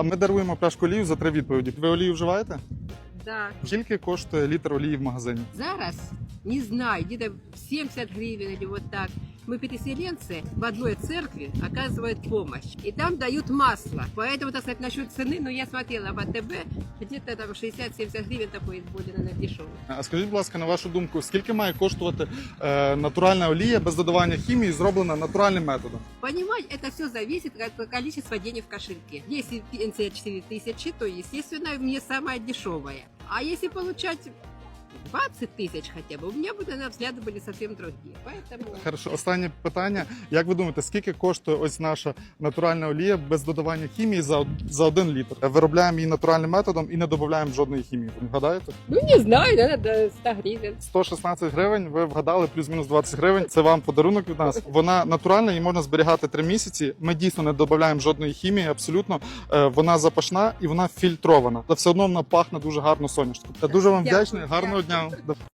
А ми даруємо пляшку олію за три відповіді. Ви олію вживаєте? Да. Скільки коштує літр олії в магазині? Зараз, не знаю, где-то 70 гривен или вот так. Мы переселенцы в одной церкви оказывают помощь. И там дают масло. Поэтому, так сказать, насчет цены, ну, я смотрела в АТБ, где-то там 60-70 гривен такой более, наверное, дешевый. А скажіть, будь ласка, на вашу думку, скільки має коштувати е, натуральна олія без додавання хімії, зроблена натуральним методом? Понимать, это все зависит от количества денег в кошельке. Если пенсия 4 тысячи, то, естественно, мне самая дешевая. А если получать 20 тысяч хотя бы, у меня бы, наверное, взгляды были совсем другие. Поэтому... Хорошо, останнє питання. Як ви думаєте, скільки коштує ось наша натуральна олія без додавання хімії за, за один літр? Виробляємо її натуральним методом і не додаємо жодної хімії. Ви вгадаєте? Ну, не знаю, наверное, до 100 гривен. 116 гривень. Ви вгадали плюс-мінус 20 гривень. Це вам подарунок від нас. Вона натуральна, її можна зберігати 3 місяці. Ми дійсно не додаємо жодної хімії. Абсолютно Е, вона запашна і вона фільтрована. Та все одно вона пахне дуже гарно соняшником. Та дуже вам Дякую, вдячний. Гарного дня. No. The